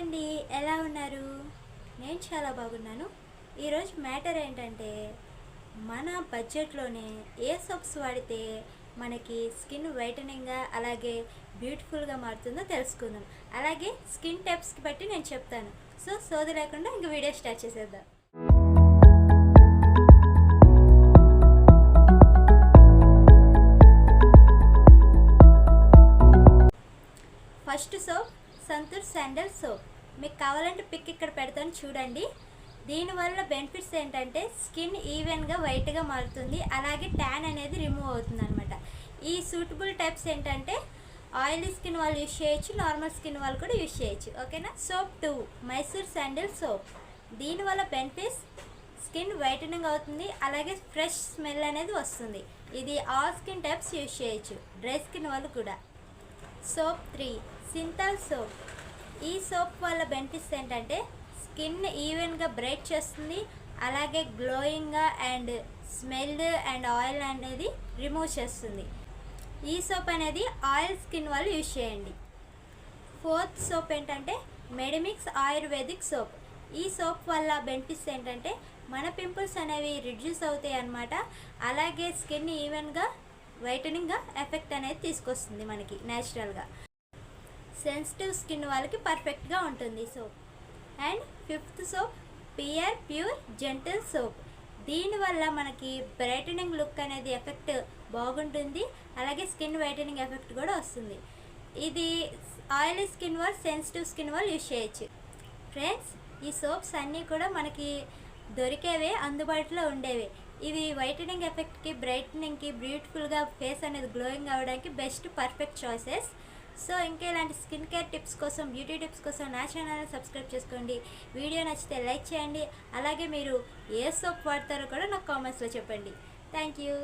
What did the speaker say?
అండి ఎలా ఉన్నారు? నేను చాలా బాగున్నాను. ఈరోజు మ్యాటర్ ఏంటంటే మన బడ్జెట్లోనే ఏ సోప్స్ వాడితే మనకి స్కిన్ వైటనింగ్గా అలాగే బ్యూటిఫుల్గా మారుతుందో తెలుసుకుందాం. అలాగే స్కిన్ టైప్స్కి బట్టి నేను చెప్తాను. సో సోది లేకుండా ఇంక వీడియో స్టార్ట్ చేసేద్దాం. First soap Santoor sandal soap. మీకు కావాలంటే పిక్ ఇక్కడ పెడతాను చూడండి. దీనివల్ల బెనిఫిట్స్ ఏంటంటే స్కిన్ ఈవెన్గా వైట్గా మారుతుంది. అలాగే ట్యాన్ అనేది రిమూవ్ అవుతుంది అనమాట ఈ సూటబుల్ టైప్స్ ఏంటంటే ఆయిలీ స్కిన్ వాళ్ళు యూస్ చేయొచ్చు నార్మల్ స్కిన్ వాళ్ళు కూడా యూస్ చేయొచ్చు. ఓకేనా? Soap two Mysore sandal soap దీనివల్ల బెనిఫిట్స్ స్కిన్ వైటనింగ్ అవుతుంది. అలాగే ఫ్రెష్ స్మెల్ అనేది వస్తుంది. ఇది ఆల్ స్కిన్ టైప్స్ యూస్ చేయొచ్చు. డ్రై స్కిన్ వాళ్ళు కూడా. సోప్ త్రీ సింతాల్ సోప్ ఈ సోప్ వల్ల బెనిఫిట్స్ ఏంటంటే స్కిన్ ఈవెన్గా బ్రైట్ చేస్తుంది అలాగే గ్లోయింగ్గా అండ్ స్మెల్ అండ్ ఆయిల్ అనేది రిమూవ్ చేస్తుంది. ఈ సోప్ అనేది ఆయిల్ స్కిన్ వాళ్ళు యూజ్ చేయండి. ఫోర్త్ సోప్ ఏంటంటే మెడిమిక్స్ ఆయుర్వేదిక్ సోప్. ఈ సోప్ వల్ల బెనిఫిట్స్ ఏంటంటే మన పింపుల్స్ అనేవి రిడ్యూస్ అవుతాయి అన్నమాట. అలాగే స్కిన్ ఈవెన్గా వైటనింగ్గా ఎఫెక్ట్ అనేది తీసుకొస్తుంది మనకి న్యాచురల్గా సెన్సిటివ్ స్కిన్ వాళ్ళకి పర్ఫెక్ట్గా ఉంటుంది soap and fifth soap pear pure gentle soap దీనివల్ల మనకి బ్రైటనింగ్ లుక్ అనేది ఎఫెక్ట్ బాగుంటుంది. అలాగే స్కిన్ వైటనింగ్ ఎఫెక్ట్ కూడా వస్తుంది. ఇది ఆయిలీ స్కిన్ వాళ్ళు సెన్సిటివ్ స్కిన్ వాళ్ళు యూజ్ చేయొచ్చు. ఫ్రెండ్స్ ఈ సోప్స్ అన్నీ కూడా మనకి దొరికేవే అందుబాటులో ఉండేవి. ఇవి వైటనింగ్ ఎఫెక్ట్కి బ్రైటనింగ్కి బ్యూటిఫుల్గా ఫేస్ అనేది గ్లోయింగ్ అవ్వడానికి బెస్ట్ పర్ఫెక్ట్ చాయిసెస్ సో ఇంకా ఇలాంటి స్కిన్ కేర్ టిప్స్ కోసం బ్యూటీ టిప్స్ కోసం నా ఛానల్ని సబ్స్క్రైబ్ చేసుకోండి. వీడియో నచ్చితే లైక్ చేయండి. అలాగే మీరు ఏ సోప్ వాడతారో కూడా నాకు కామెంట్స్లో చెప్పండి. Thank you.